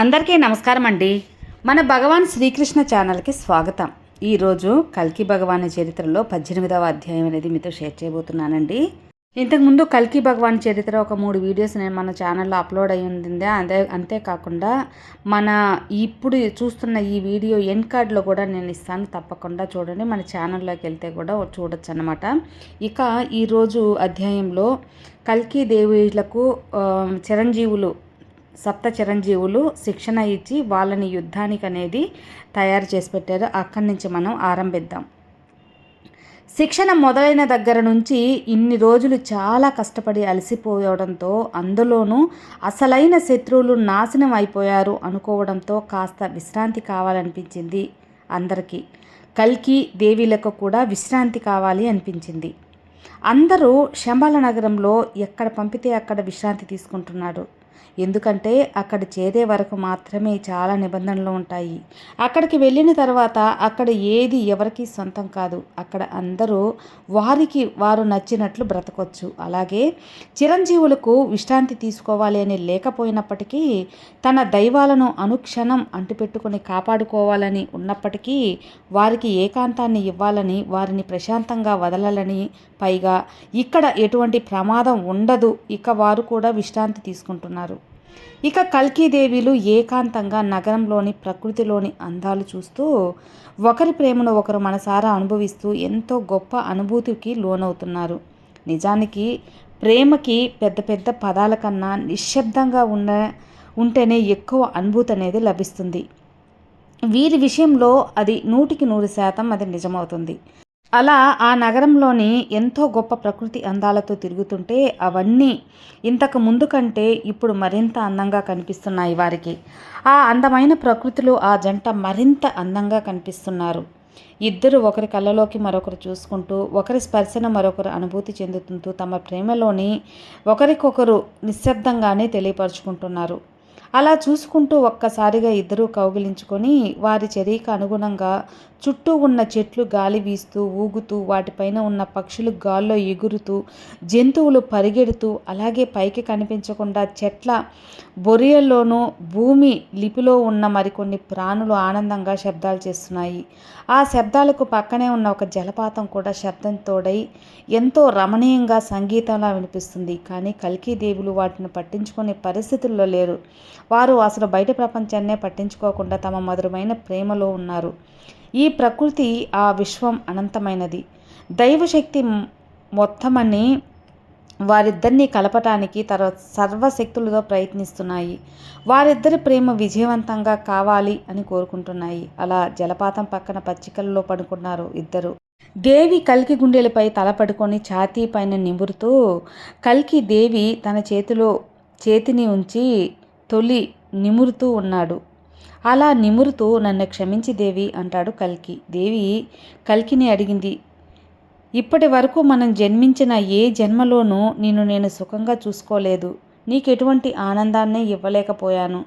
అందరికీ నమస్కారం అండి. మన భగవాన్ శ్రీకృష్ణ ఛానల్కి స్వాగతం. ఈరోజు కల్కి భగవాన్ చరిత్రలో పద్దెనిమిదవ అధ్యాయం అనేది మీతో షేర్ చేయబోతున్నానండి. ఇంతకుముందు కల్కి భగవాన్ చరిత్ర ఒక మూడు వీడియోస్ నేను మన ఛానల్లో అప్లోడ్ అయి ఉంది అదే అంతేకాకుండా మన ఇప్పుడు చూస్తున్న ఈ వీడియో ఎన్ కార్డ్లో కూడా నేను ఇస్తాను. తప్పకుండా చూడండి. మన ఛానల్లోకి వెళ్తే కూడా చూడొచ్చు అనమాట ఇక ఈరోజు అధ్యాయంలో కల్కి దేవులకు చిరంజీవులు సప్త చిరంజీవులు శిక్షణ ఇచ్చి వాళ్ళని యుద్ధానికి అనేది తయారు చేసి పెట్టారు. అక్కడి నుంచి మనం ఆరంభిద్దాం. శిక్షణ మొదలైన దగ్గర నుంచి ఇన్ని రోజులు చాలా కష్టపడి అలసిపోవడంతో అందులోనూ అసలైన శత్రువులు నాశనం అయిపోయారు అనుకోవడంతో కాస్త విశ్రాంతి కావాలనిపించింది అందరికీ. కల్కి దేవీలకు కూడా విశ్రాంతి కావాలి అనిపించింది. అందరూ శంబాల నగరంలో ఎక్కడ పంపితే అక్కడ విశ్రాంతి తీసుకుంటున్నారు ఎందుకంటే అక్కడ చేరే వరకు మాత్రమే చాలా నిబంధనలు ఉంటాయి. అక్కడికి వెళ్ళిన తర్వాత అక్కడ ఏది ఎవరికి సొంతం కాదు. అక్కడ అందరూ వారికి వారు నచ్చినట్లు బ్రతకొచ్చు. అలాగే చిరంజీవులకు విశ్రాంతి తీసుకోవాలి అని లేకపోయినప్పటికీ తన దైవాలను అనుక్షణం అంటిపెట్టుకుని కాపాడుకోవాలని ఉన్నప్పటికీ వారికి ఏకాంతాన్ని ఇవ్వాలని వారిని ప్రశాంతంగా వదలాలని పైగా ఇక్కడ ఎటువంటి ప్రమాదం ఉండదు. ఇక వారు కూడా విశ్రాంతి తీసుకుంటున్నారు. ఇక కల్కీదేవిలు ఏకాంతంగా నగరంలోని ప్రకృతిలోని అందాలు చూస్తూ ఒకరి ప్రేమను ఒకరు మనసారా అనుభవిస్తూ ఎంతో గొప్ప అనుభూతికి లోనవుతున్నారు. నిజానికి ప్రేమకి పెద్ద పెద్ద పదాల కన్నా నిశ్శబ్దంగా ఉన్న ఉంటేనే ఎక్కువ అనుభూతి అనేది లభిస్తుంది. వీరి విషయంలో అది నూటికి నూరు శాతం అది నిజమవుతుంది. అలా ఆ నగరంలోని ఎంతో గొప్ప ప్రకృతి అందాలతో తిరుగుతుంటే అవన్నీ ఇంతకు ముందు కంటే ఇప్పుడు మరింత అందంగా కనిపిస్తున్నాయి వారికి. ఆ అందమైన ప్రకృతిలో ఆ జంట మరింత అందంగా కనిపిస్తున్నారు. ఇద్దరు ఒకరి కళ్ళలోకి మరొకరు చూసుకుంటూ ఒకరి స్పర్శన మరొకరు అనుభూతి చెందుతుంటూ తమ ప్రేమలోని ఒకరికొకరు నిశ్శబ్దంగానే తెలియపరుచుకుంటున్నారు. అలా చూసుకుంటూ ఒక్కసారిగా ఇద్దరూ కౌగిలించుకొని వారి చర్యకు అనుగుణంగా చుట్టూ ఉన్న చెట్లు గాలి వీస్తూ ఊగుతూ వాటిపైన ఉన్న పక్షులు గాల్లో ఎగురుతూ జంతువులు పరిగెడుతూ అలాగే పైకి కనిపించకుండా చెట్ల బొరియల్లోనూ భూమి లిపిలో ఉన్న మరికొన్ని ప్రాణులు ఆనందంగా శబ్దాలు చేస్తున్నాయి. ఆ శబ్దాలకు పక్కనే ఉన్న ఒక జలపాతం కూడా శబ్దం తోడై ఎంతో రమణీయంగా సంగీతంలా వినిపిస్తుంది. కానీ కల్కీ దేవులు వాటిని పట్టించుకునే పరిస్థితుల్లో లేరు. వారు అసలు బయట ప్రపంచాన్నే పట్టించుకోకుండా తమ మధురమైన ప్రేమలో ఉన్నారు. ఈ ప్రకృతి ఆ విశ్వం అనంతమైనది. దైవశక్తి మొత్తమని వారిద్దరిని కలపటానికి తర్వ సర్వశక్తులతో ప్రయత్నిస్తున్నాయి. వారిద్దరి ప్రేమ విజయవంతంగా కావాలి అని కోరుకుంటున్నాయి. అలా జలపాతం పక్కన పచ్చికల్లో పడుకున్నారు ఇద్దరు. దేవి కల్కి గుండెలపై తల పడుకొని ఛాతీ పైన నిమురుతూ కల్కి దేవి తన చేతిలో చేతిని ఉంచి తొలి నిమురుతూ ఉన్నాడు. అలా నిమురుతూ నన్ను క్షమించి దేవి అంటాడు కల్కి. దేవి కల్కిని అడిగింది ఇప్పటి వరకు మనం జన్మించిన ఏ జన్మలోనూ నిన్ను నేను సుఖంగా చూసుకోలేదు. నీకు ఎటువంటి ఆనందాన్ని ఇవ్వలేకపోయాను.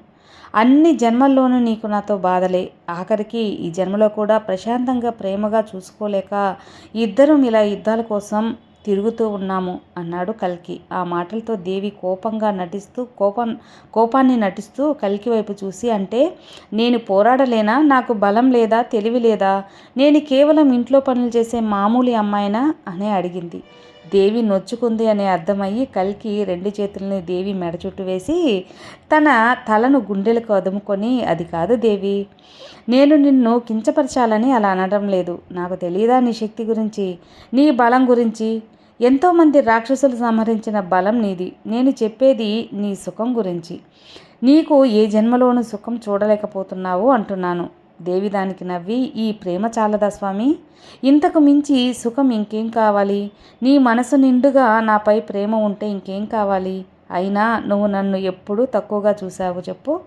అన్ని జన్మల్లోనూ నీకు నాతో బాధలే. ఆఖరికి ఈ జన్మలో కూడా ప్రశాంతంగా ప్రేమగా చూసుకోలేక ఇద్దరం ఇలా యుద్ధాల కోసం తిరుగుతూ ఉన్నాము అన్నాడు కల్కి. ఆ మాటలతో దేవి కోపంగా నటిస్తూ కోపం కోపాన్ని నటిస్తూ కల్కి వైపు చూసి అంటే నేను పోరాడలేనా? నాకు బలం లేదా? తెలివి లేదా? నేను కేవలం ఇంట్లో పనులు చేసే మామూలు అమ్మాయినా? అనే అడిగింది. దేవి నొచ్చుకుంది అని అర్థమయ్యి కల్కి రెండు చేతులని దేవి మెడ చుట్టూ వేసి తన తలను గుండెలకు అదుముకొని అది కాదు దేవి నేను నిన్ను కించపరచాలని అలా అనడం లేదు. నాకు తెలియదా నీ శక్తి గురించి? నీ బలం గురించి? ఎంతోమంది రాక్షసులు సంహరించిన బలం నీది. నేను చెప్పేది నీ సుఖం గురించి. నీకు ఏ జన్మలోనూ సుఖం చూడలేకపోతున్నావు అంటున్నాను. దేవి దానికి నవ్వి ఈ ప్రేమ చాలదా స్వామి? ఇంతకు మించి సుఖం ఇంకేం కావాలి? నీ మనసు నిండుగా నాపై ప్రేమ ఉంటే ఇంకేం కావాలి? అయినా నువ్వు నన్ను ఎప్పుడూ తక్కువగా చూసావు చెప్పు.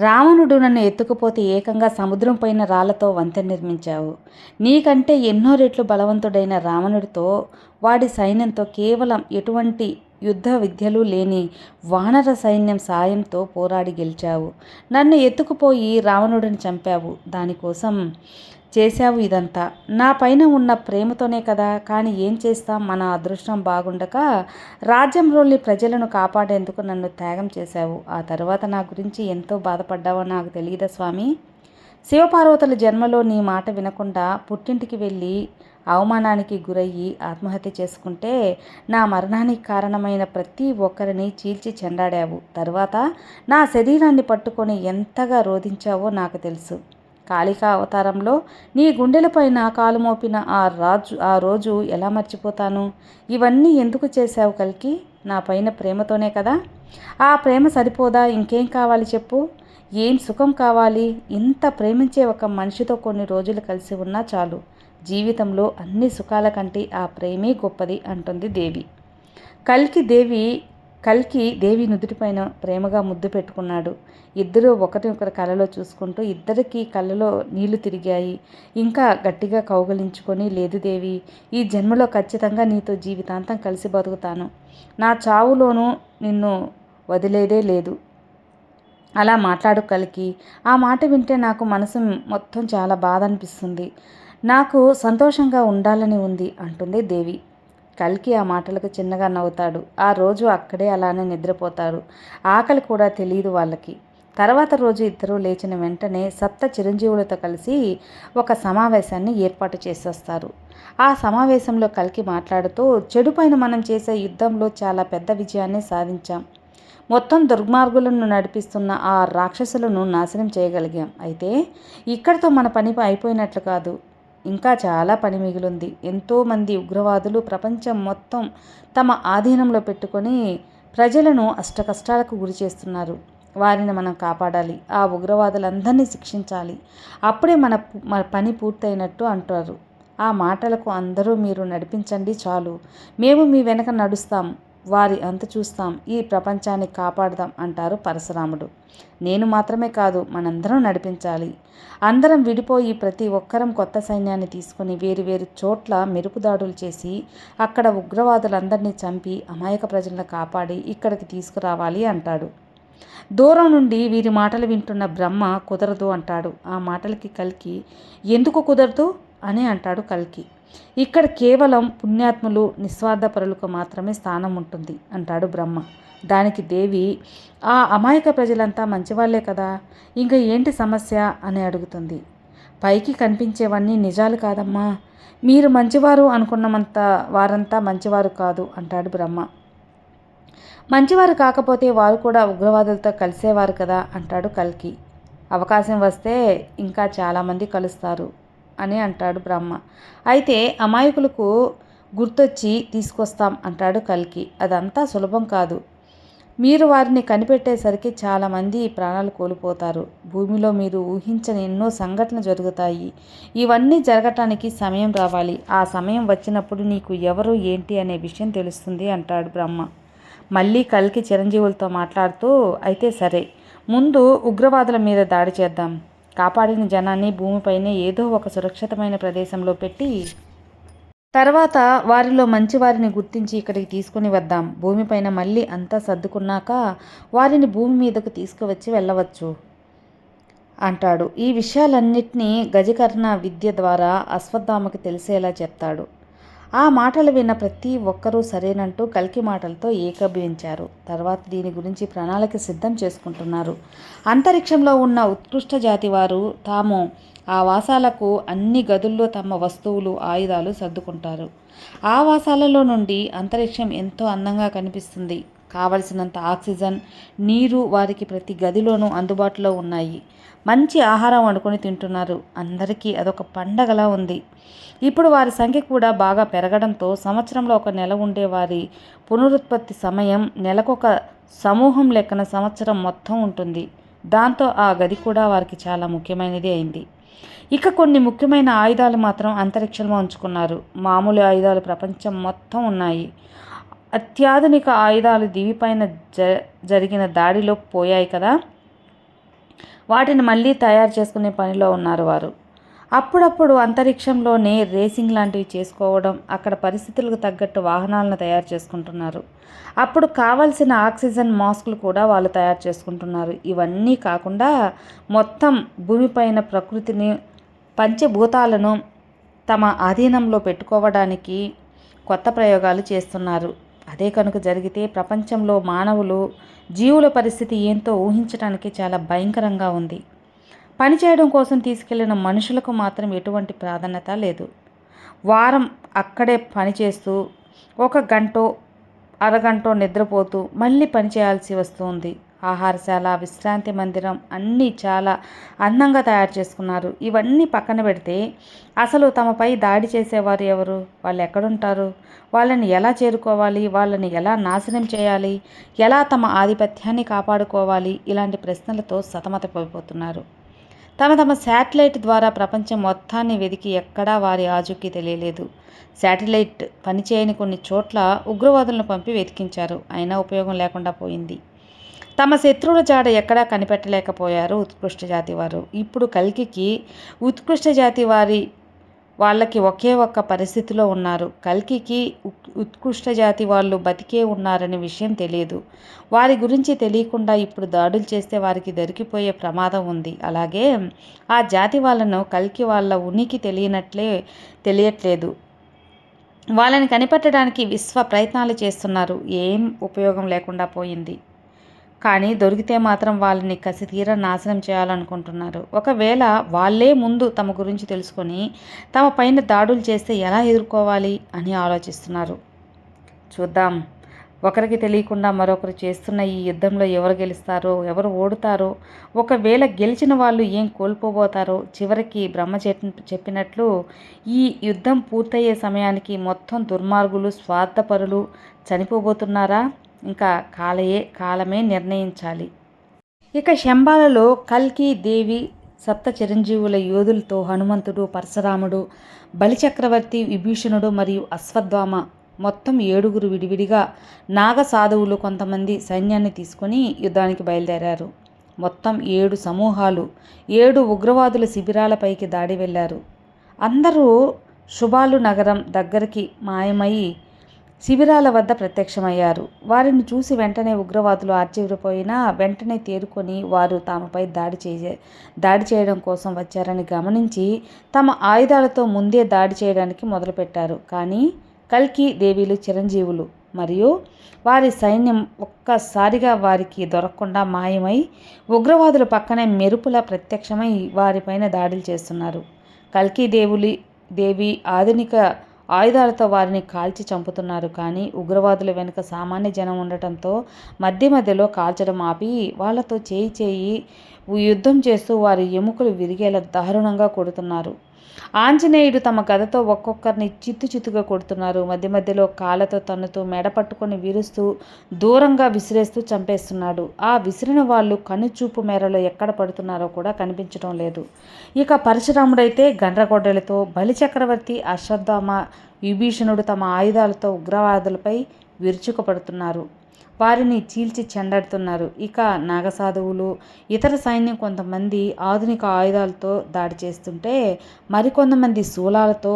రావణుడు నన్ను ఎత్తుకుపోతే ఏకంగా సముద్రం పైన రాళ్ళతో వంతెన నిర్మించావు. నీకంటే ఎన్నో రెట్లు బలవంతుడైన రావణుడితో వాడి సైన్యంతో కేవలం ఎటువంటి యుద్ధ విద్యలు లేని వానర సైన్యం సాయంతో పోరాడి గెలిచావు. నన్ను ఎత్తుకుపోయి రావణుడిని చంపావు. దానికోసం చేశావు ఇదంతా. నా పైన ఉన్న ప్రేమతోనే కదా కానీ ఏం చేస్తాం? మన అదృష్టం బాగుండక రాజ్యంలోని ప్రజలను కాపాడేందుకు నన్ను త్యాగం చేశావు. ఆ తర్వాత నా గురించి ఎంతో బాధపడ్డావో నాకు తెలియదా స్వామి? శివపార్వతుల జన్మలో నీ మాట వినకుండా పుట్టింటికి వెళ్ళి అవమానానికి గురయ్యి ఆత్మహత్య చేసుకుంటే నా మరణానికి కారణమైన ప్రతి ఒక్కరిని చీల్చి చెండాడావు. తర్వాత నా శరీరాన్ని పట్టుకొని ఎంతగా రోధించావో నాకు తెలుసు. కాళికా అవతారంలో నీ గుండెలపైన కాలు మోపిన ఆ రాజు ఆ రోజు ఎలా మర్చిపోతాను? ఇవన్నీ ఎందుకు చేశావు కలికి? నా పైన ప్రేమతోనే కదా? ఆ ప్రేమ సరిపోదా? ఇంకేం కావాలి చెప్పు. ఏం సుఖం కావాలి? ఇంత ప్రేమించే ఒక మనిషితో కొన్ని రోజులు కలిసి ఉన్నా చాలు. జీవితంలో అన్ని సుఖాల కంటే ఆ ప్రేమే గొప్పది అంటుంది దేవి. కల్కి దేవి కల్కి దేవి నుదుటిపైన ప్రేమగా ముద్దు పెట్టుకున్నాడు. ఇద్దరూ ఒకటి ఒకరి కళ్ళలో చూసుకుంటూ ఇద్దరికి కళ్ళలో నీళ్ళు తిరిగాయి. ఇంకా గట్టిగా కౌగలించుకొని లేదు దేవి ఈ జన్మలో ఖచ్చితంగా నీతో జీవితాంతం కలిసి బతుకుతాను. నా చావులోనూ నిన్ను వదిలేదే లేదు. అలా మాట్లాడు కలికి ఆ మాట వింటే నాకు మనసు మొత్తం చాలా బాధ అనిపిస్తుంది నాకు సంతోషంగా ఉండాలని ఉంది అంటుంది దేవి. కల్కి ఆ మాటలకు చిన్నగా నవ్వుతాడు. ఆ రోజు అక్కడే అలానే నిద్రపోతాడు. ఆకలి కూడా తెలియదు వాళ్ళకి. తర్వాత రోజు ఇద్దరూ లేచిన వెంటనే సప్త చిరంజీవులతో కలిసి ఒక సమావేశాన్ని ఏర్పాటు చేసేస్తారు. ఆ సమావేశంలో కలికి మాట్లాడుతూ చెడుపైన మనం చేసే యుద్ధంలో చాలా పెద్ద విజయాన్ని సాధించాం. మొత్తం దుర్మార్గులను నడిపిస్తున్న ఆ రాక్షసులను నాశనం చేయగలిగాం. అయితే ఇక్కడితో మన పని అయిపోయినట్లు కాదు. ఇంకా చాలా పని మిగిలింది. ఎంతోమంది ఉగ్రవాదులు ప్రపంచం మొత్తం తమ ఆధీనంలో పెట్టుకొని ప్రజలను అష్టకష్టాలకు గురి చేస్తున్నారు. వారిని మనం కాపాడాలి. ఆ ఉగ్రవాదులందరినీ శిక్షించాలి. అప్పుడే మన మన పని పూర్తయినట్టు అంటారు. ఆ మాటలకు అందరూ మీరు నడిపించండి చాలు. మేము మీ వెనక నడుస్తాం. వారి అంత చూస్తాం ఈ ప్రపంచాన్ని కాపాడదాం అంటారు పరశురాముడు. నేను మాత్రమే కాదు మనందరం నడిపించాలి. అందరం విడిపోయి ప్రతి ఒక్కరం కొత్త సైన్యాన్ని తీసుకుని వేరు వేరు చోట్ల మెరుపుదాడులు చేసి అక్కడ ఉగ్రవాదులందరినీ చంపి అమాయక ప్రజలను కాపాడి ఇక్కడికి తీసుకురావాలి అంటాడు. దూరం నుండి వీరి మాటలు వింటున్న బ్రహ్మ కుదరదు అంటాడు. ఆ మాటలకి కలికి ఎందుకు కుదరదు? అని అంటాడు కల్కి. ఇక్కడ కేవలం పుణ్యాత్ములు నిస్వార్థపరులకు మాత్రమే స్థానం ఉంటుంది అంటాడు బ్రహ్మ. దానికి దేవి ఆ అమాయక ప్రజలంతా మంచివాళ్ళే కదా? ఇంకా ఏంటి సమస్య? అని అడుగుతుంది. పైకి కనిపించేవన్నీ నిజాలు కాదమ్మా. మీరు మంచివారు అనుకున్నమంత వారంతా మంచివారు కాదు అంటాడు బ్రహ్మ. మంచివారు కాకపోతే వారు కూడా ఉగ్రవాదులతో కలిసేవారు కదా? అంటాడు కల్కి. అవకాశం వస్తే ఇంకా చాలామంది కలుస్తారు. అని అంటాడు బ్రహ్మ. అయితే అమాయకులకు గుర్తొచ్చి తీసుకొస్తాం అంటాడు కల్కి. అదంతా సులభం కాదు. మీరు వారిని కనిపెట్టేసరికి చాలామంది ప్రాణాలు కోల్పోతారు. భూమిలో మీరు ఊహించని ఎన్నో సంఘటనలు జరుగుతాయి. ఇవన్నీ జరగటానికి సమయం రావాలి. ఆ సమయం వచ్చినప్పుడు నీకు ఎవరు ఏంటి అనే విషయం తెలుస్తుంది అంటాడు బ్రహ్మ. మళ్ళీ కల్కి చిరంజీవులతో మాట్లాడుతూ అయితే సరే ముందు ఉగ్రవాదుల మీద దాడి చేద్దాం. కాపాడిన జనాన్ని భూమిపైనే ఏదో ఒక సురక్షితమైన ప్రదేశంలో పెట్టి తర్వాత వారిలో మంచి వారిని గుర్తించి ఇక్కడికి తీసుకుని వద్దాం. భూమిపైన మళ్ళీ అంతా సర్దుకున్నాక వారిని భూమి మీదకు తీసుకువచ్చి వెళ్ళవచ్చు అంటాడు. ఈ విషయాలన్నింటినీ గజకర్ణ విద్య ద్వారా అశ్వత్థామకు తెలిసేలా చెప్తాడు. ఆ మాటలు విన్న ప్రతి ఒక్కరూ సరేనంటూ కల్కి మాటలతో ఏకభవించారు తర్వాత దీని గురించి ప్రణాళిక సిద్ధం చేసుకుంటున్నారు. అంతరిక్షంలో ఉన్న ఉత్కృష్ట జాతి వారు తాము ఆ వాసాలకు అన్ని గదుల్లో తమ వస్తువులు ఆయుధాలు సర్దుకుంటారు. ఆ వాసాలలో నుండి అంతరిక్షం ఎంతో అందంగా కనిపిస్తుంది. కావలసినంత ఆక్సిజన్ నీరు వారికి ప్రతి గదిలోనూ అందుబాటులో ఉన్నాయి. మంచి ఆహారం వండుకొని తింటున్నారు. అందరికీ అదొక పండగలా ఉంది. ఇప్పుడు వారి సంఖ్య కూడా బాగా పెరగడంతో సంవత్సరంలో ఒక నెల ఉండే వారి పునరుత్పత్తి సమయం నెలకొక సమూహం లెక్కన సంవత్సరం మొత్తం ఉంటుంది. దాంతో ఆ గది కూడా వారికి చాలా ముఖ్యమైనది అయింది. ఇక కొన్ని ముఖ్యమైన ఆయుధాలు మాత్రం అంతరిక్షంలో ఉంచుకున్నారు. మామూలు ఆయుధాలు ప్రపంచం మొత్తం ఉన్నాయి. అత్యాధునిక ఆయుధాలు దివిపైన జ జరిగిన దాడిలో పోయాయి కదా? వాటిని మళ్ళీ తయారు చేసుకునే పనిలో ఉన్నారు వారు. అప్పుడప్పుడు అంతరిక్షంలోనే రేసింగ్ లాంటివి చేసుకోవడం అక్కడ పరిస్థితులకు తగ్గట్టు వాహనాలను తయారు చేసుకుంటున్నారు. అప్పుడు కావలసిన ఆక్సిజన్ మాస్కులు కూడా వాళ్ళు తయారు చేసుకుంటున్నారు. ఇవన్నీ కాకుండా మొత్తం భూమిపైన ప్రకృతిని పంచభూతాలను తమ ఆధీనంలో పెట్టుకోవడానికి కొత్త ప్రయోగాలు చేస్తున్నారు. అదే కనుక జరిగితే ప్రపంచంలో మానవులు జీవుల పరిస్థితి ఏంతో ఊహించడానికి చాలా భయంకరంగా ఉంది. పనిచేయడం కోసం తీసుకెళ్ళిన మనుషులకు మాత్రం ఎటువంటి ప్రాధాన్యత లేదు. వారం అక్కడే పనిచేస్తూ ఒక గంటో అరగంటో నిద్రపోతూ మళ్ళీ పని చేయాల్సి వస్తుంది ఆహారశాల విశ్రాంతి మందిరం అన్నీ చాలా అందంగా తయారు చేసుకున్నారు. ఇవన్నీ పక్కన పెడితే అసలు తమపై దాడి చేసేవారు ఎవరు? వాళ్ళు ఎక్కడుంటారు? వాళ్ళని ఎలా చేరుకోవాలి? వాళ్ళని ఎలా నాశనం చేయాలి? ఎలా తమ ఆధిపత్యాన్ని కాపాడుకోవాలి? ఇలాంటి ప్రశ్నలతో సతమతపోయిపోతున్నారు తమ తమ శాటిలైట్ ద్వారా ప్రపంచం మొత్తాన్ని వెదికి ఎక్కడా వారి ఆచూకీ తెలియలేదు. శాటిలైట్ పనిచేయని కొన్ని చోట్ల ఉగ్రవాదులను పంపి వెతికించారు. అయినా ఉపయోగం లేకుండా పోయింది. తమ శత్రువుల జాడ ఎక్కడా కనిపెట్టలేకపోయారు ఉత్కృష్ట జాతి వారు. ఇప్పుడు కల్కికి ఉత్కృష్ట జాతి వారి వాళ్ళకి ఒకే ఒక్క పరిస్థితిలో ఉన్నారు. కల్కికి ఉత్కృష్ట జాతి వాళ్ళు బతికే ఉన్నారనే విషయం తెలియదు. వారి గురించి తెలియకుండా ఇప్పుడు దాడులు చేస్తే వారికి దొరికిపోయే ప్రమాదం ఉంది. అలాగే ఆ జాతి వాళ్ళను కల్కి వాళ్ళ ఉనికి తెలియనట్లే తెలియట్లేదు. వాళ్ళని కనిపెట్టడానికి విశ్వ ప్రయత్నాలు చేస్తున్నారు. ఏం ఉపయోగం లేకుండా పోయింది. కానీ దొరికితే మాత్రం వాళ్ళని కసి తీర నాశనం చేయాలనుకుంటున్నారు. ఒకవేళ వాళ్ళే ముందు తమ గురించి తెలుసుకొని తమ పైన దాడులు చేస్తే ఎలా ఎదుర్కోవాలి అని ఆలోచిస్తున్నారు. చూద్దాం. ఒకరికి తెలియకుండా మరొకరు చేస్తున్న ఈ యుద్ధంలో ఎవరు గెలుస్తారో ఎవరు ఓడుతారో ఒకవేళ గెలిచిన వాళ్ళు ఏం కోల్పోబోతారో చివరికి బ్రహ్మ చెప్పినట్లు ఈ యుద్ధం పూర్తయ్యే సమయానికి మొత్తం దుర్మార్గులు స్వార్థపరులు చనిపోబోతున్నారా? ఇంకా కాలయే కాలమే నిర్ణయించాలి. ఇక శంబాలలో కల్కి దేవి సప్త చిరంజీవుల యోధులతో హనుమంతుడు పరశురాముడు బలిచక్రవర్తి విభీషణుడు మరియు అశ్వత్థామ మొత్తం ఏడుగురు విడివిడిగా నాగ సాధువులు కొంతమంది సైన్యాన్ని తీసుకొని యుద్ధానికి బయలుదేరారు. మొత్తం ఏడు సమూహాలు ఏడు ఉగ్రవాదుల శిబిరాలపైకి దాడి వెళ్ళారు. అందరూ శుభాలు నగరం దగ్గరికి మాయమై శిబిరాల వద్ద ప్రత్యక్షమయ్యారు. వారిని చూసి వెంటనే ఉగ్రవాదులు ఆర్చివిడిపోయినా వెంటనే తేరుకొని వారు తమపై దాడి చేసే దాడి చేయడం కోసం వచ్చారని గమనించి తమ ఆయుధాలతో ముందే దాడి చేయడానికి మొదలుపెట్టారు. కానీ కల్కి దేవీలు చిరంజీవులు మరియు వారి సైన్యం ఒక్కసారిగా వారికి దొరకకుండా మాయమై ఉగ్రవాదుల పక్కనే మెరుపుల ప్రత్యక్షమై వారిపైన దాడులు చేస్తున్నారు. కల్కి దేవులి దేవి ఆధునిక ఆయుధాలతో వారిని కాల్చి చంపుతున్నారు. కానీ ఉగ్రవాదుల వెనుక సామాన్య జనం ఉండటంతో మధ్య మధ్యలో కాల్చడం ఆపి వాళ్ళతో చేయి చేయి యుద్ధం చేస్తూ వారి ఎముకలు విరిగేలా దారుణంగా కొడుతున్నారు. ఆంజనేయుడు తమ గదతో ఒక్కొక్కరిని చిత్తు చిత్తుగా కొడుతున్నారు. మధ్య మధ్యలో కాళ్ళతో తన్నుతూ మెడ పట్టుకొని విరుస్తూ దూరంగా విసిరేస్తూ చంపేస్తున్నాడు. ఆ విసిరిన వాళ్ళు కనుచూపు మేరలో ఎక్కడ పడుతున్నారో కూడా కనిపించడం లేదు. ఇక పరశురాముడైతే గండ్రగొడ్డలతో బలిచక్రవర్తి అశ్వత్థామ విభీషణుడు తమ ఆయుధాలతో ఉగ్రవాదులపై విరుచుకుపడుతున్నారు. వారిని చీల్చి చెండాడుతున్నారు ఇక నాగసాధువులు ఇతర సైన్యం కొంతమంది ఆధునిక ఆయుధాలతో దాడి చేస్తుంటే మరికొంతమంది శూలాలతో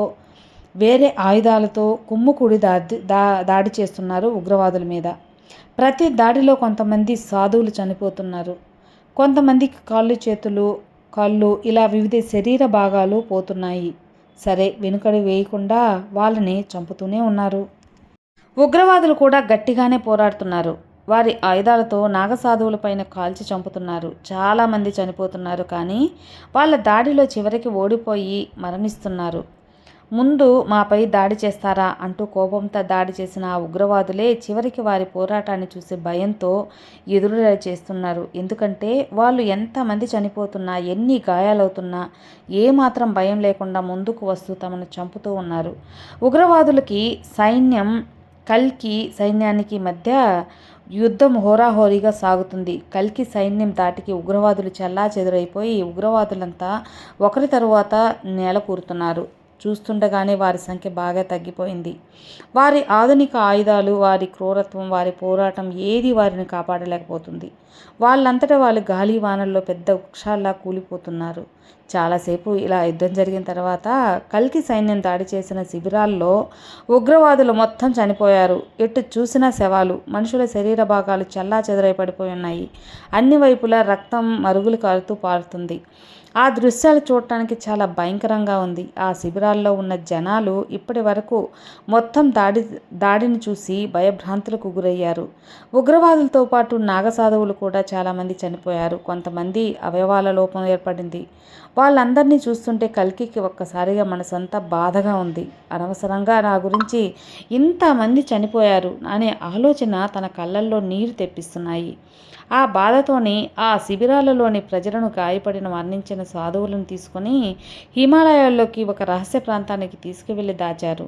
వేరే ఆయుధాలతో కుమ్ముకుడి దాడి దా దాడి చేస్తున్నారు ఉగ్రవాదుల మీద. ప్రతి దాడిలో కొంతమంది సాధువులు చనిపోతున్నారు. కొంతమందికి కాళ్ళు చేతులు కళ్ళు ఇలా వివిధ శరీర భాగాలు పోతున్నాయి. సరే వెనుకడి వేయకుండా వాళ్ళని చంపుతూనే ఉన్నారు. ఉగ్రవాదులు కూడా గట్టిగానే పోరాడుతున్నారు. వారి ఆయుధాలతో నాగసాధువులపైన కాల్చి చంపుతున్నారు. చాలామంది చనిపోతున్నారు కానీ వాళ్ళ దాడిలో చివరికి ఓడిపోయి మరణిస్తున్నారు. ముందు మాపై దాడి చేస్తారా అంటూ కోపంతో దాడి చేసిన ఆ ఉగ్రవాదులే చివరికి వారి పోరాటాన్ని చూసి భయంతో ఎదురు చేస్తున్నారు. ఎందుకంటే వాళ్ళు ఎంతమంది చనిపోతున్నా ఎన్ని గాయాలవుతున్నా ఏమాత్రం భయం లేకుండా ముందుకు వస్తూ తమను చంపుతూ ఉన్నారు. ఉగ్రవాదులకి సైన్యం కల్కి సైన్యానికి మధ్య యుద్ధం హోరాహోరీగా సాగుతుంది. కల్కి సైన్యం దాటికి ఉగ్రవాదులు చల్లా చెదురైపోయి ఉగ్రవాదులంతా ఒకరి తరువాత నేల కూరుతున్నారు. చూస్తుండగానే వారి సంఖ్య బాగా తగ్గిపోయింది. వారి ఆధునిక ఆయుధాలు వారి క్రూరత్వం వారి పోరాటం ఏది వారిని కాపాడలేకపోతుంది. వాళ్ళంతటా వాళ్ళు గాలి వానల్లో పెద్ద వృక్షాల్లా కూలిపోతున్నారు. చాలాసేపు ఇలా యుద్ధం జరిగిన తర్వాత కల్కి సైన్యం దాడి చేసిన శిబిరాల్లో ఉగ్రవాదులు మొత్తం చనిపోయారు. ఎటు చూసినా శవాలు మనుషుల శరీర భాగాలు చల్లా చెదరై పడిపోయి ఉన్నాయి. అన్ని వైపులా రక్తం మరుగులు కారుతూ పారుతుంది. ఆ దృశ్యాలు చూడటానికి చాలా భయంకరంగా ఉంది. ఆ శిబిరాల్లో ఉన్న జనాలు ఇప్పటి వరకు మొత్తం దాడి దాడిని చూసి భయభ్రాంతులకు గురయ్యారు. ఉగ్రవాదులతో పాటు నాగసాధువులు కూడా చాలామంది చనిపోయారు. కొంతమంది అవయవాల లోపం ఏర్పడింది. వాళ్ళందరినీ చూస్తుంటే కల్కికి ఒక్కసారిగా మనసంతా బాధగా ఉంది. అనవసరంగా నా గురించి ఇంతమంది చనిపోయారు అనే ఆలోచన తన కళ్ళల్లో నీరు తెప్పిస్తున్నాయి. ఆ బాధతోని ఆ శిబిరాలలోని ప్రజలను గాయపడిన మరణించిన సాధువులను తీసుకొని హిమాలయాల్లోకి ఒక రహస్య ప్రాంతానికి తీసుకువెళ్ళి దాచారు.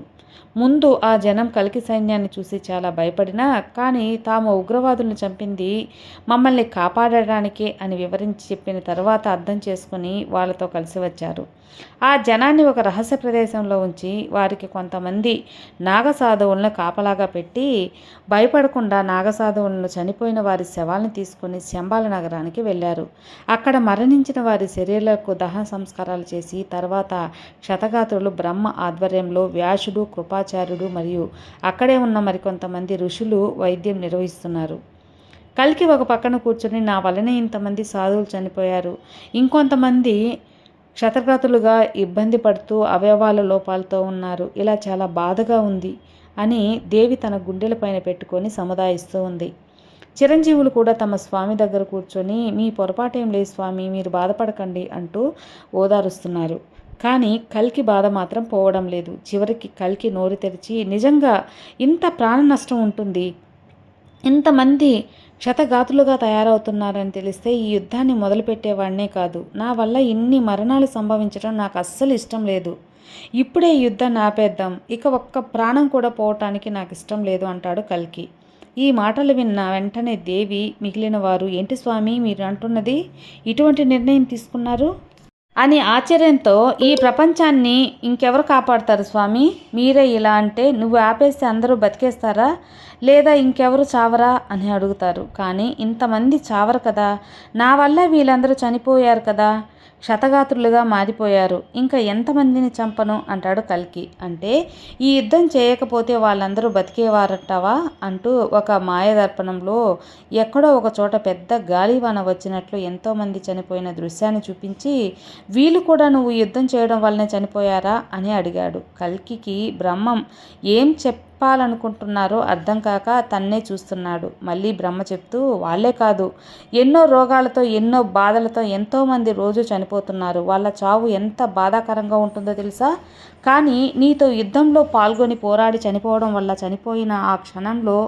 ముందు ఆ జనం కలికి సైన్యాన్ని చూసి చాలా భయపడినా కానీ తాము ఉగ్రవాదులను చంపింది మమ్మల్ని కాపాడడానికే అని వివరించి చెప్పిన తర్వాత అర్థం చేసుకుని వాళ్ళతో కలిసి వచ్చారు? ఆ జనాన్ని ఒక రహస్య ప్రదేశంలో ఉంచి వారికి కొంతమంది నాగసాధువులను కాపలాగా పెట్టి భయపడకుండా నాగసాధువులను చనిపోయిన వారి శవాలను తీసుకుని శంబాల నగరానికి వెళ్ళారు. అక్కడ మరణించిన వారి శరీరాలకు దహన సంస్కారాలు చేసి తర్వాత క్షతగాత్రులు బ్రహ్మ ఆధ్వర్యంలో వ్యాసుడు కృపాచార్యుడు మరియు అక్కడే ఉన్న మరికొంతమంది ఋషులు వైద్యం నిర్వహిస్తున్నారు. కలికి ఒక పక్కన కూర్చొని నా వలనే ఇంతమంది సాధువులు చనిపోయారు. ఇంకొంతమంది క్షతగ్రతులుగా ఇబ్బంది పడుతూ అవయవాల లోపాలతో ఉన్నారు. ఇలా చాలా బాధగా ఉంది అని దేవి తన గుండెలపైన పెట్టుకొని సముదాయిస్తూ ఉంది. చిరంజీవులు కూడా తమ స్వామి దగ్గర కూర్చొని మీ పొరపాటేం లేదు స్వామి మీరు బాధపడకండి అంటూ ఓదారుస్తున్నారు. కానీ కల్కి బాధ మాత్రం పోవడం లేదు. చివరికి కల్కి నోరు తెరిచి నిజంగా ఇంత ప్రాణ నష్టం ఉంటుంది. ఇంతమంది క్షతగాతులుగా తయారవుతున్నారని తెలిస్తే ఈ యుద్ధాన్ని మొదలుపెట్టేవాడినే కాదు. నా వల్ల ఇన్ని మరణాలు సంభవించడం నాకు అస్సలు ఇష్టం లేదు. ఇప్పుడే యుద్ధాన్ని ఆపేద్దాం. ఇక ఒక్క ప్రాణం కూడా పోవటానికి నాకు ఇష్టం లేదు అంటాడు కల్కి. ఈ మాటలు విన్న వెంటనే దేవి మిగిలిన వారు ఏంటి స్వామి మీరు అంటున్నది? ఇటువంటి నిర్ణయం తీసుకున్నారు? అని ఆశ్చర్యంతో ఈ ప్రపంచాన్ని ఇంకెవరు కాపాడతారు స్వామి? మీరే ఇలా అంటే నువ్వు ఆపేస్తే అందరూ బతికేస్తారా? లేదా ఇంకెవరు చావరా అని అడుగుతారు. కానీ ఇంతమంది చావరు కదా. నా వల్ల వీళ్ళందరూ చనిపోయారు కదా. క్షతగాత్రులుగా మారిపోయారు. ఇంకా ఎంతమందిని చంపను? అంటాడు కల్కి. అంటే ఈ యుద్ధం చేయకపోతే వాళ్ళందరూ బతికేవారటవా? అంటూ ఒక మాయదర్పణంలో ఎక్కడో ఒక చోట పెద్ద గాలివాన వచ్చినట్లు ఎంతోమంది చనిపోయిన దృశ్యాన్ని చూపించి వీళ్ళు కూడా నువ్వు యుద్ధం చేయడం వల్లనే చనిపోయారా? అని అడిగాడు. కల్కికి బ్రహ్మం ఏం చెప్ చెప్పాలనుకుంటున్నారో అర్థం కాక తన్నే చూస్తున్నాడు. మళ్ళీ బ్రహ్మ చెప్తూ వాళ్ళే కాదు. ఎన్నో రోగాలతో ఎన్నో బాధలతో ఎంతోమంది రోజు చనిపోతున్నారు. వాళ్ళ చావు ఎంత బాధాకరంగా ఉంటుందో తెలుసా? కానీ నీతో యుద్ధంలో పాల్గొని పోరాడి చనిపోవడం వల్ల చనిపోయిన ఆ క్షణంలో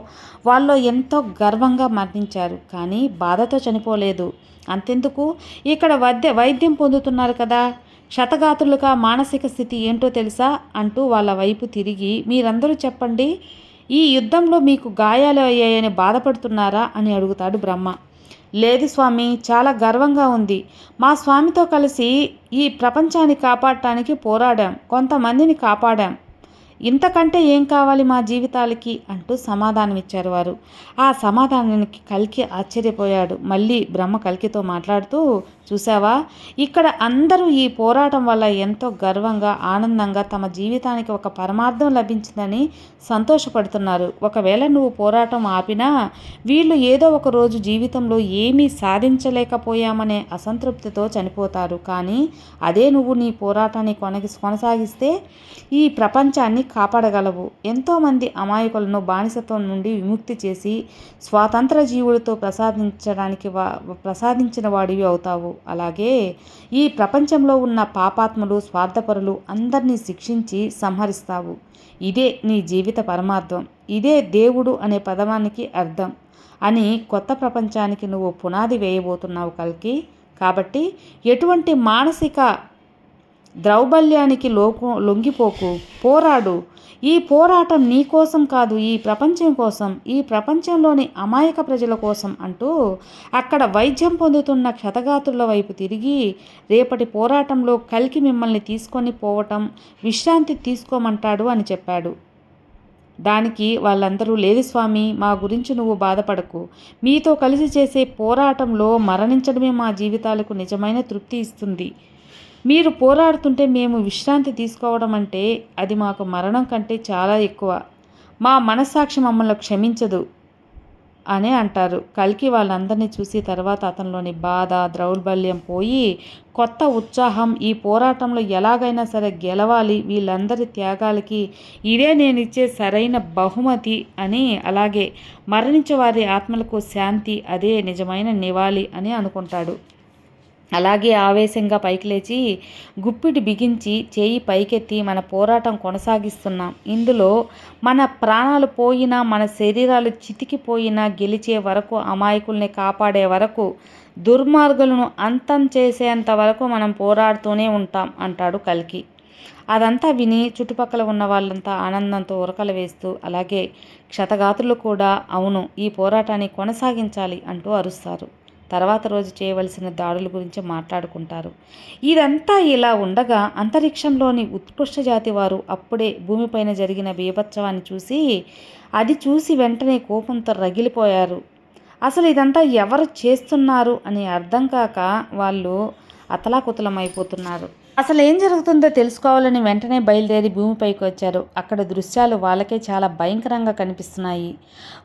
వాళ్ళు ఎంతో గర్వంగా మరణించారు. కానీ బాధతో చనిపోలేదు. అంతెందుకు? ఇక్కడ వైద్య వైద్యం పొందుతున్నారు కదా. శతగాతులుగా మానసిక స్థితి ఏంటో తెలుసా? అంటూ వాళ్ళ వైపు తిరిగి మీరందరూ చెప్పండి ఈ యుద్ధంలో మీకు గాయాలు అయ్యాయని బాధపడుతున్నారా? అని అడుగుతాడు బ్రహ్మ. లేదు స్వామి చాలా గర్వంగా ఉంది. మా స్వామితో కలిసి ఈ ప్రపంచాన్ని కాపాడటానికి పోరాడాం కొంతమందిని కాపాడాం. ఇంతకంటే ఏం కావాలి మా జీవితాలకి? అంటూ సమాధానం ఇచ్చారు వారు. ఆ సమాధానానికి కలికి ఆశ్చర్యపోయాడు. మళ్ళీ బ్రహ్మ కలికితో మాట్లాడుతూ చూసావా ఇక్కడ అందరూ ఈ పోరాటం వల్ల ఎంతో గర్వంగా ఆనందంగా తమ జీవితానికి ఒక పరమార్థం లభించిందని సంతోషపడుతున్నారు. ఒకవేళ నువ్వు పోరాటం ఆపినా వీళ్ళు ఏదో ఒక రోజు జీవితంలో ఏమీ సాధించలేకపోయామనే అసంతృప్తితో చనిపోతారు. కానీ అదే నువ్వు నీ పోరాటాన్ని కొనగి కొనసాగిస్తే ఈ ప్రపంచాన్ని కాపాడగలవు. ఎంతోమంది అమాయకులను బానిసత్వం నుండి విముక్తి చేసి స్వాతంత్ర జీవులతో ప్రసాదించడానికి వా ప్రసాదించిన వాడివి అవుతావు. అలాగే ఈ ప్రపంచంలో ఉన్న పాపాత్ములు స్వార్థపరులు అందరినీ శిక్షించి సంహరిస్తావు. ఇదే నీ జీవిత పరమార్థం. ఇదే దేవుడు అనే పదవానికి అర్థం. అని కొత్త ప్రపంచానికి నువ్వు పునాది వేయబోతున్నావు కలికి. కాబట్టి ఎటువంటి మానసిక ద్రౌబల్యానికి లోకు లొంగిపోకు. పోరాడు. ఈ పోరాటం నీ కోసం కాదు ఈ ప్రపంచం కోసం ఈ ప్రపంచంలోని అమాయక ప్రజల కోసం అంటూ అక్కడ వైద్యం పొందుతున్న క్షతగాతుల వైపు తిరిగి రేపటి పోరాటంలో కలికి మిమ్మల్ని తీసుకొని పోవటం విశ్రాంతి తీసుకోమంటాడు అని చెప్పాడు. దానికి వాళ్ళందరూ లేదు స్వామి మా గురించి నువ్వు బాధపడకు. మీతో కలిసి చేసే పోరాటంలో మరణించడమే మా జీవితాలకు నిజమైన తృప్తి ఇస్తుంది. మీరు పోరాడుతుంటే మేము విశ్రాంతి తీసుకోవడం అంటే అది మాకు మరణం కంటే చాలా ఎక్కువ. మా మనస్సాక్షి మమ్మల్ని క్షమించదు అని అంటారు. కలికి వాళ్ళందరినీ చూసి తర్వాత అతనిలోని బాధ ద్రౌర్బల్యం పోయి కొత్త ఉత్సాహం ఈ పోరాటంలో ఎలాగైనా సరే గెలవాలి వీళ్ళందరి త్యాగాలకి ఇదే నేను ఇచ్చే సరైన బహుమతి అని అలాగే మరణించే వారి ఆత్మలకు శాంతి అదే నిజమైన నివాళి అని అనుకుంటాడు. అలాగే ఆవేశంగా పైకి లేచి గుప్పిడి బిగించి చేయి పైకెత్తి మన పోరాటం కొనసాగిస్తున్నాం. ఇందులో మన ప్రాణాలు పోయినా మన శరీరాలు చితికిపోయినా గెలిచే వరకు అమాయకుల్ని కాపాడే వరకు దుర్మార్గులను అంతం చేసేంత వరకు మనం పోరాడుతూనే ఉంటాం అంటాడు కల్కి. అదంతా విని చుట్టుపక్కల ఉన్న వాళ్ళంతా ఆనందంతో ఉరకలు వేస్తూ అలాగే క్షతగాతులు కూడా అవును ఈ పోరాటాన్ని కొనసాగించాలి అంటూ అరుస్తారు. తర్వాత రోజు చేయవలసిన దాడుల గురించి మాట్లాడుకుంటారు. ఇదంతా ఇలా ఉండగా అంతరిక్షంలోని ఉత్కృష్ట జాతి వారు అప్పుడే భూమిపైన జరిగిన బీభత్సవాన్ని చూసి అది చూసి వెంటనే కోపంతో రగిలిపోయారు. అసలు ఇదంతా ఎవరు చేస్తున్నారు అని అర్థం కాక వాళ్ళు అతలాకుతలమైపోతున్నారు. అసలు ఏం జరుగుతుందో తెలుసుకోవాలని వెంటనే బయలుదేరి భూమిపైకి వచ్చారు. అక్కడ దృశ్యాలు వాళ్ళకే చాలా భయంకరంగా కనిపిస్తున్నాయి.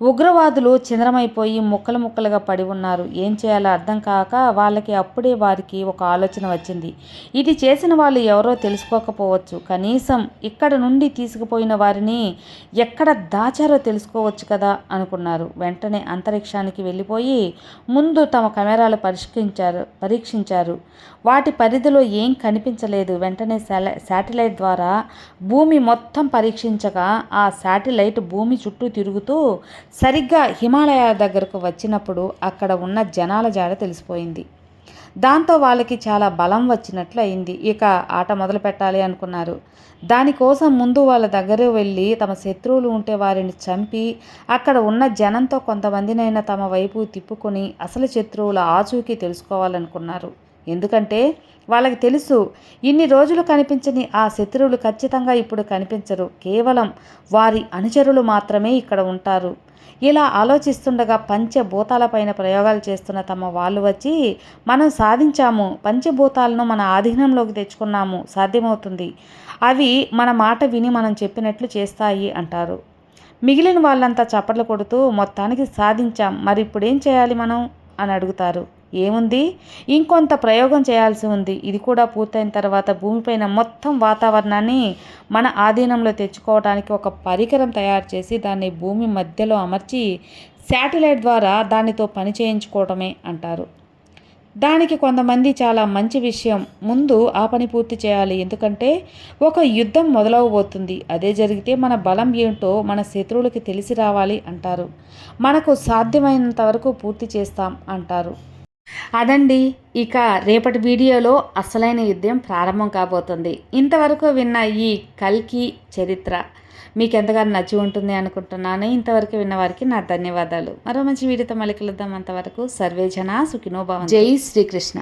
ఉగ్రవాదులు చిందరమైపోయి ముక్కలు ముక్కలుగా పడి ఉన్నారు. ఏం చేయాలో అర్థం కాక వాళ్ళకి అప్పుడే వారికి ఒక ఆలోచన వచ్చింది. ఇది చేసిన వాళ్ళు ఎవరో తెలుసుకోకపోవచ్చు. కనీసం ఇక్కడ నుండి తీసుకుపోయిన వారిని ఎక్కడ దాచారో తెలుసుకోవచ్చు కదా అనుకున్నారు. వెంటనే అంతరిక్షానికి వెళ్ళిపోయి ముందు తమ కెమెరాలు పరిష్కరించారు పరీక్షించారు. వాటి పరిధిలో ఏం కనిపించ కనిపించలేదు వెంటనే శాటిలైట్ ద్వారా భూమి మొత్తం పరీక్షించగా ఆ శాటిలైట్ భూమి చుట్టూ తిరుగుతూ సరిగ్గా హిమాలయ దగ్గరకు వచ్చినప్పుడు అక్కడ ఉన్న జనాల జాడ తెలిసిపోయింది. దాంతో వాళ్ళకి చాలా బలం వచ్చినట్లు అయింది. ఇక ఆట మొదలు పెట్టాలి అనుకున్నారు. దానికోసం ముందు వాళ్ళ దగ్గర వెళ్ళి తమ శత్రువులు ఉంటే వారిని చంపి అక్కడ ఉన్న జనంతో కొంతమందినైనా తమ వైపు తిప్పుకొని అసలు శత్రువుల ఆచూకీ తెలుసుకోవాలనుకున్నారు. ఎందుకంటే వాళ్ళకి తెలుసు ఇన్ని రోజులు కనిపించని ఆ శత్రువులు ఖచ్చితంగా ఇప్పుడు కనిపించరు. కేవలం వారి అనుచరులు మాత్రమే ఇక్కడ ఉంటారు. ఇలా ఆలోచిస్తుండగా పంచభూతాలపైన ప్రయోగాలు చేస్తున్న తమ వాళ్ళు వచ్చి మనం సాధించాము పంచభూతాలను మన ఆధీనంలోకి తెచ్చుకున్నాము సాధ్యమవుతుంది. అవి మన మాట విని మనం చెప్పినట్లు చేస్తాయి అంటారు. మిగిలిన వాళ్ళంతా చప్పట్లు కొడుతూ మొత్తానికి సాధించాం మరి ఇప్పుడు ఏం చేయాలి మనం? అని అడుగుతారు. ఏముంది? ఇంకొంత ప్రయోగం చేయాల్సి ఉంది. ఇది కూడా పూర్తయిన తర్వాత భూమిపైన మొత్తం వాతావరణాన్ని మన ఆధీనంలో తెచ్చుకోవడానికి ఒక పరికరం తయారు చేసి దాన్ని భూమి మధ్యలో అమర్చి శాటిలైట్ ద్వారా దానితో పని చేయించుకోవటమే అంటారు. దానికి కొంతమంది చాలా మంచి విషయం. ముందు ఆ పని పూర్తి చేయాలి. ఎందుకంటే ఒక యుద్ధం మొదలవబోతుంది. అదే జరిగితే మన బలం ఏంటో మన శత్రువులకి తెలిసి రావాలి అంటారు. మనకు సాధ్యమైనంత వరకు పూర్తి చేస్తాం అంటారు. అదండి ఇక రేపటి వీడియోలో అసలైన యుద్ధం ప్రారంభం కాబోతుంది. ఇంతవరకు విన్న ఈ కల్కి చరిత్ర మీకు ఎంతగానో నచ్చి ఉంటుంది అనుకుంటున్నాను. ఇంతవరకు విన్న వారికి నా ధన్యవాదాలు. మరో మంచి వీడియోతో మళ్ళీ కలుద్దాం. అంతవరకు సర్వేజన సుఖినోభావం జై శ్రీకృష్ణ.